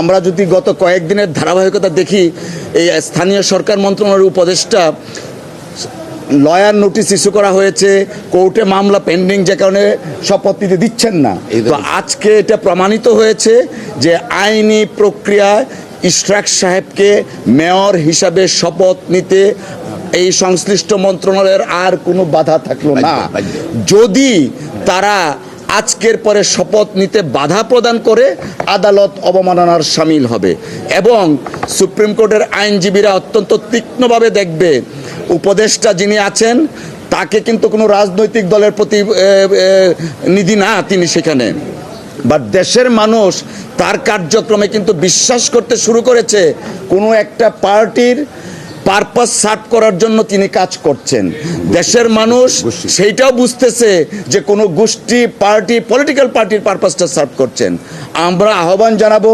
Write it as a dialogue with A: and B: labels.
A: আমরা যদি গত কয়েকদিনের ধারাবাহিকতা দেখি এই স্থানীয় সরকার মন্ত্রণালয়ের উপদেষ্টা লয়ার নোটিশ ইস্যু করা হয়েছে কোর্টে মামলা পেন্ডিং যে কারণে শপথ নিতে দিচ্ছেন না। তো আজকে এটা প্রমাণিত হয়েছে যে আইনি প্রক্রিয়ায় ইশরাক সাহেবকে মেয়র হিসাবে শপথ নিতে এই সংশ্লিষ্ট মন্ত্রণালয়ের আর কোনো বাধা থাকল না। যদি তারা আজকের পরে শপথ নিতে বাধা প্রদান করে আদালত অবমাননার সামিল হবে। এবং সুপ্রিম কোর্টের আইনজীবীরা অত্যন্ত তীক্ষ্ণভাবে দেখবে, উপদেষ্টা যিনি আছেন, তাকে কিন্তু কোনো রাজনৈতিক দলের প্রতি নিধি না তিনি সেখানে। বা দেশের মানুষ তার কার্যক্রমে কিন্তু বিশ্বাস করতে শুরু করেছে, কোনো একটা পার্টির পারপাস সার্ভ করার জন্য তিনি কাজ করছেন। দেশের মানুষ সেইটাও বুঝতেছে যে কোনো গোষ্ঠী পার্টি পলিটিক্যাল পার্টির পারপাসটা সার্ভ করছেন। আমরা আহ্বান জানাব